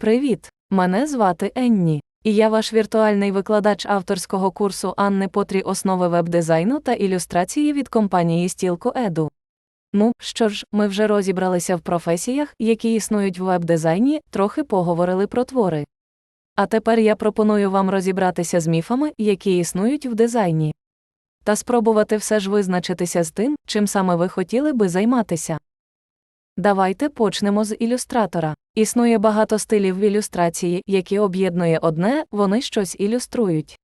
Привіт! Мене звати Енні, і я ваш віртуальний викладач авторського курсу Анни Потрі основи веб-дизайну та ілюстрації від компанії Стілко Еду. Ну, що ж, ми вже розібралися в професіях, які існують в веб-дизайні, трохи поговорили про твори. А тепер я пропоную вам розібратися з міфами, які існують в дизайні. Та спробувати все ж визначитися з тим, чим саме ви хотіли би займатися. Давайте почнемо з ілюстратора. Існує багато стилів в ілюстрації, які об'єднує одне, вони щось ілюструють.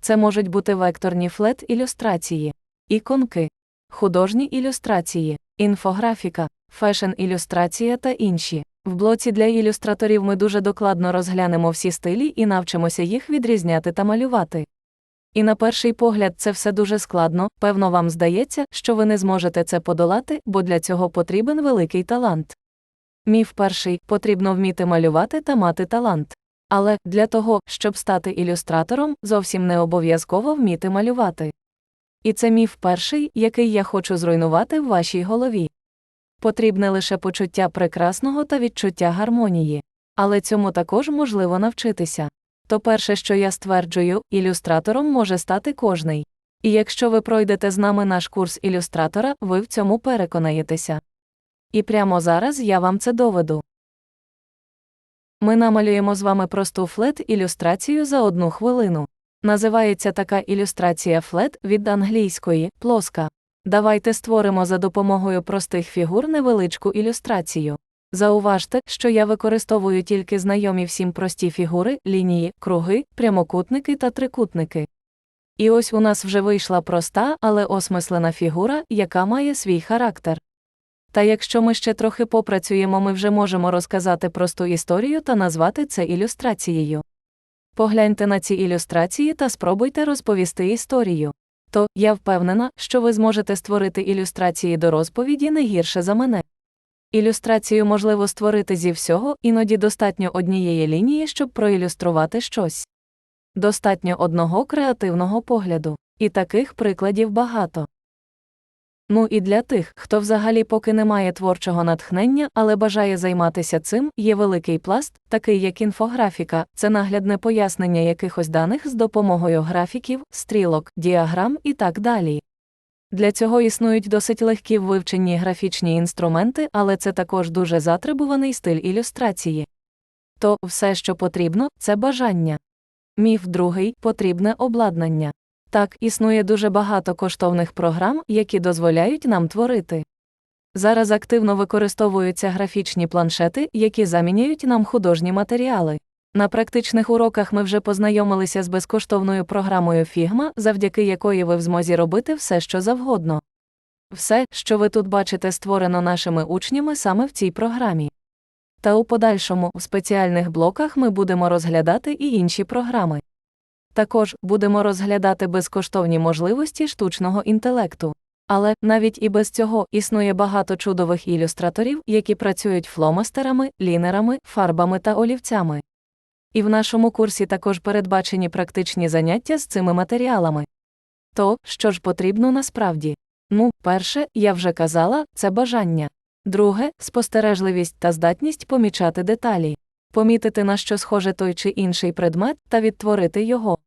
Це можуть бути векторні флет-ілюстрації, іконки, художні ілюстрації, інфографіка, фешн-ілюстрація та інші. В блоці для ілюстраторів ми дуже докладно розглянемо всі стилі і навчимося їх відрізняти та малювати. І на перший погляд це все дуже складно, певно, вам здається, що ви не зможете це подолати, бо для цього потрібен великий талант. Міф перший потрібно вміти малювати та мати талант. Але для того, щоб стати ілюстратором, зовсім не обов'язково вміти малювати. І це міф перший, який я хочу зруйнувати в вашій голові. Потрібне лише почуття прекрасного та відчуття гармонії. Але цьому також можливо навчитися. То перше, що я стверджую, ілюстратором може стати кожний. І якщо ви пройдете з нами наш курс ілюстратора, ви в цьому переконаєтеся. І прямо зараз я вам це доведу. Ми намалюємо з вами просту флет-ілюстрацію за одну хвилину. Називається така ілюстрація флет від англійської плоска. Давайте створимо за допомогою простих фігур невеличку ілюстрацію. Зауважте, що я використовую тільки знайомі всім прості фігури, лінії, круги, прямокутники та трикутники. І ось у нас вже вийшла проста, але осмислена фігура, яка має свій характер. Та якщо ми ще трохи попрацюємо, ми вже можемо розказати просту історію та назвати це ілюстрацією. Погляньте на ці ілюстрації та спробуйте розповісти історію. То я впевнена, що ви зможете створити ілюстрації до розповіді не гірше за мене. Ілюстрацію можливо створити зі всього, іноді достатньо однієї лінії, щоб проілюструвати щось. Достатньо одного креативного погляду. І таких прикладів багато. Ну і для тих, хто взагалі поки не має творчого натхнення, але бажає займатися цим, є великий пласт, такий як інфографіка, це наглядне пояснення якихось даних з допомогою графіків, стрілок, діаграм і так далі. Для цього існують досить легкі в вивченні графічні інструменти, але це також дуже затребуваний стиль ілюстрації. То все, що потрібно, це бажання. Міф другий потрібне обладнання. Так, існує дуже багато коштовних програм, які дозволяють нам творити. Зараз активно використовуються графічні планшети, які заміняють нам художні матеріали. На практичних уроках ми вже познайомилися з безкоштовною програмою Figma, завдяки якої ви в змозі робити все, що завгодно. Все, що ви тут бачите, створено нашими учнями саме в цій програмі. Та у подальшому в спеціальних блоках ми будемо розглядати і інші програми. Також будемо розглядати безкоштовні можливості штучного інтелекту. Але навіть і без цього існує багато чудових ілюстраторів, які працюють фломастерами, лінерами, фарбами та олівцями. І в нашому курсі також передбачені практичні заняття з цими матеріалами. То, що ж потрібно насправді? Ну, перше, я вже казала, це бажання. Друге спостережливість та здатність помічати деталі, помітити, на що схоже той чи інший предмет та відтворити його.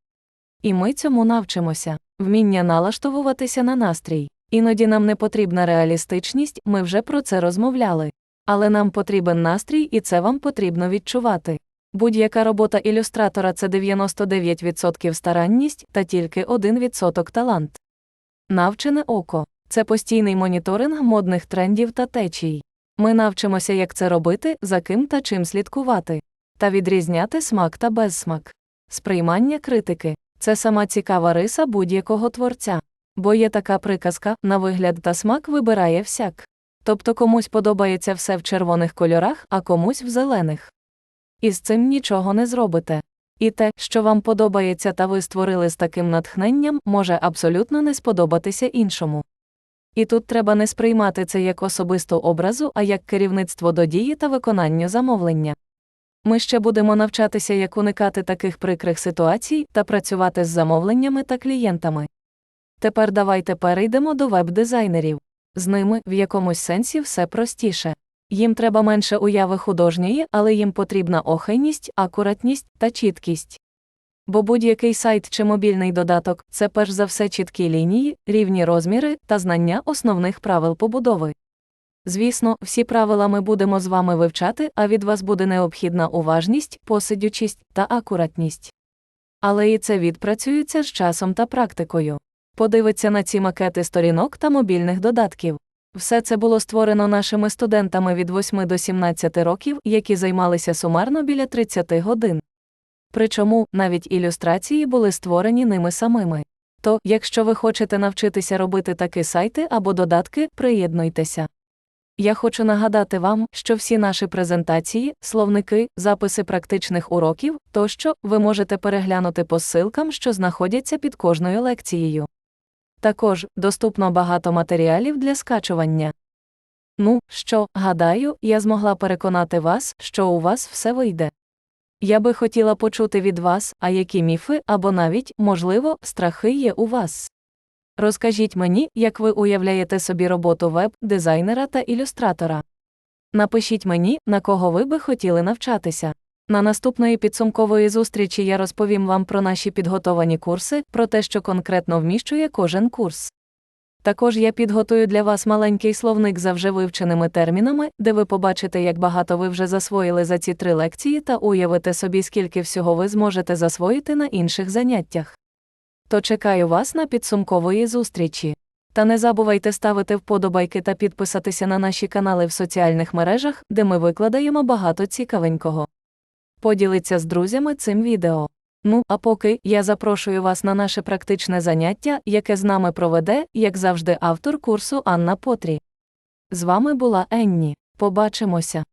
І ми цьому навчимося вміння налаштовуватися на настрій. Іноді нам не потрібна реалістичність, ми вже про це розмовляли. Але нам потрібен настрій, і це вам потрібно відчувати. Будь-яка робота ілюстратора це 99% старанність та тільки 1% талант. Навчене око це постійний моніторинг модних трендів та течій. Ми навчимося, як це робити, за ким та чим слідкувати, та відрізняти смак та безсмак. Сприймання критики це сама цікава риса будь-якого творця. Бо є така приказка на вигляд та смак вибирає всяк. Тобто комусь подобається все в червоних кольорах, а комусь в зелених. І з цим нічого не зробите. І те, що вам подобається та ви створили з таким натхненням, може абсолютно не сподобатися іншому. І тут треба не сприймати це як особисту образу, а як керівництво до дії та виконання замовлення. Ми ще будемо навчатися, як уникати таких прикрих ситуацій та працювати з замовленнями та клієнтами. Тепер давайте перейдемо до веб-дизайнерів. З ними в якомусь сенсі все простіше. Їм треба менше уяви художньої, але їм потрібна охайність, акуратність та чіткість. Бо будь-який сайт чи мобільний додаток це перш за все чіткі лінії, рівні розміри та знання основних правил побудови. Звісно, всі правила ми будемо з вами вивчати, а від вас буде необхідна уважність, посидючість та акуратність. Але і це відпрацюється з часом та практикою. Подивиться на ці макети сторінок та мобільних додатків. Все це було створено нашими студентами від 8 до 17 років, які займалися сумарно біля 30 годин. Причому навіть ілюстрації були створені ними самими. То, якщо ви хочете навчитися робити такі сайти або додатки, приєднуйтеся. Я хочу нагадати вам, що всі наші презентації, словники, записи практичних уроків тощо ви можете переглянути по ссылкам, що знаходяться під кожною лекцією. Також доступно багато матеріалів для скачування. Ну, що, гадаю, я змогла переконати вас, що у вас все вийде. Я би хотіла почути від вас, а які міфи або навіть, можливо, страхи є у вас. Розкажіть мені, як ви уявляєте собі роботу веб-дизайнера та ілюстратора. Напишіть мені, на кого ви би хотіли навчатися. На наступної підсумкової зустрічі я розповім вам про наші підготовані курси, про те, що конкретно вміщує кожен курс. Також я підготую для вас маленький словник за вже вивченими термінами, де ви побачите, як багато ви вже засвоїли за ці три лекції та уявите собі, скільки всього ви зможете засвоїти на інших заняттях. То чекаю вас на підсумкової зустрічі. Та не забувайте ставити вподобайки та підписатися на наші канали в соціальних мережах, де ми викладаємо багато цікавенького. Поділіться з друзями цим відео. Ну, а поки я запрошую вас на наше практичне заняття, яке з нами проведе, як завжди, автор курсу Анна Потрі. З вами була Енні. Побачимося!